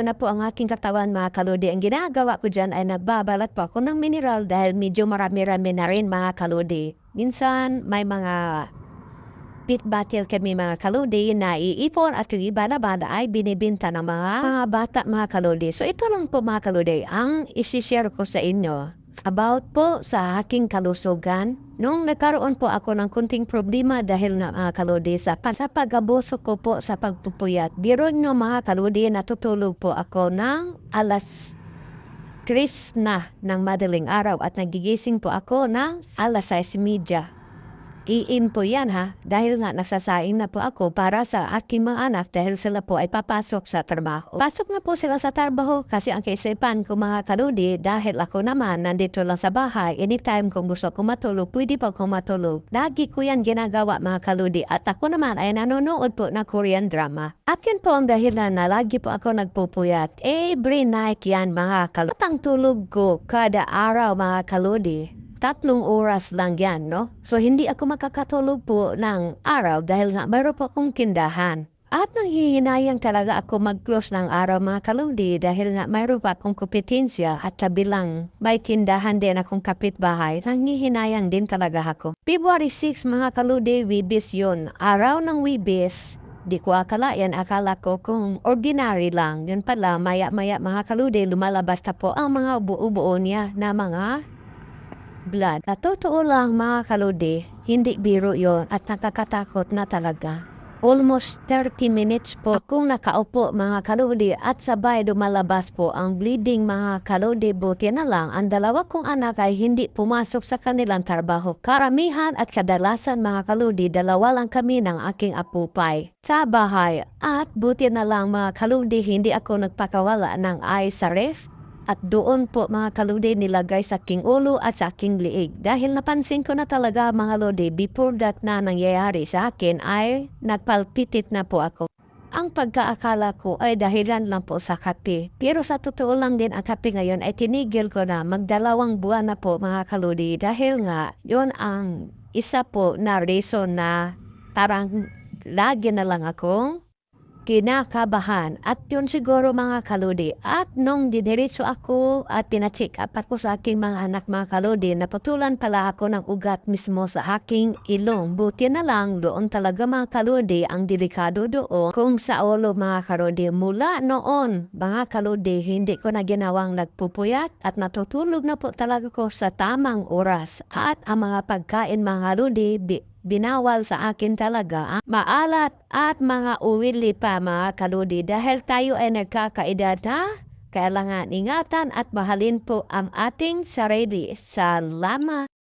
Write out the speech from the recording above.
na po ang aking katawan mga kaludi. Ang ginagawa ko dyan ay nagbabalat po ako ng mineral dahil medyo marami-rami na rin mga kaludi. Minsan may mga pit battle kami mga kaludi na iipon at yung iba naman ay binibinta ng mga, mga bata mga kaludi. So ito lang po mga kaludi ang isishare ko sa inyo about po sa aking kalusugan. Nung nagkaroon po ako ng kunting problema dahil nga mga kaludi sa, pa- sa pag-abuso ko po sa pagpupuyat. Biro nyo mga kaludi, natutulog po ako ng alas 3 na ng madaling araw at nagigising po ako ng alas 6.30. Iin po yan ha, dahil nga nagsasaing na po ako para sa aking mga anak dahil sila po ay papasok sa trabaho. Pasok na po sila sa trabaho kasi ang kaisipan ko mga kaludi dahil ako naman nandito lang sa bahay, anytime kung gusto ko matulog, pwede pa ako matulog. Lagi ko yan ginagawa mga kaludi at ako naman ay nanonood po ng Korean drama. Akin po ang dahilan na lagi po ako nagpupuyat. Every night yan mga kaludi. At ang tulog ko kada araw mga kaludi tatlong oras lang yan, no? So, hindi ako makakatulog po ng araw dahil nga mayroon po akong kindahan. At nanghihinayang talaga ako mag-close ng araw mga kaludi dahil nga mayroon pa akong kompetensya at sabi lang may tindahan din akong kapitbahay. Nanghihinayang din talaga ako. February 6 mga kaludi, Wibis yun. Araw ng Wibis, Di ko akalayan, akala ko kung ordinary lang. Yun pala, maya-maya mga kaludi, lumalabas na po ang mga buo-buo niya na mga blood. At totoo lang mga kaludi, hindi biro yon at nakakatakot na talaga. Almost 30 minutes po kung nakaupo mga kaludi at sabay lumalabas po ang bleeding mga kaludi. Buti na lang ang dalawa kong anak ay hindi pumasok sa kanilang trabaho. Karamihan at kadalasan mga kaludi, dalawa lang kami ng aking apupay sa bahay. At buti na lang mga kaludi, hindi ako nagpakawala ng ice sa ref at doon po mga kaludi nilagay sa aking ulo at sa aking liig. Dahil napansin ko na talaga mga lodi, before that na nangyayari sa akin ay nagpalpitit na po ako. Ang pagkaakala ko ay dahilan lang po sa kape. Pero sa totoo lang din ang kape ngayon ay tinigil ko na magdalawang buwan na po mga kaludi dahil nga yon ang isa po na reason na parang lagi na lang akong kinakabahan. At yun siguro mga kaludi at nung didiretso ako at pinacheck up ako sa aking mga anak mga kaludi napatulan pala ako ng ugat mismo sa aking ilong. Buti na lang doon talaga mga kaludi ang delikado doon. Kung sa ulo mga kaludi mula noon mga kaludi hindi ko na ginawang nagpupuyat at natutulog na po talaga ko sa tamang oras. At ang mga pagkain mga kaludi binawal sa akin talaga ang maalat at mga uwili pa mga kaludi dahil tayo ay nagkakaedad ha? Kailangan ingatan at mahalin po ang ating sarili. Salamat!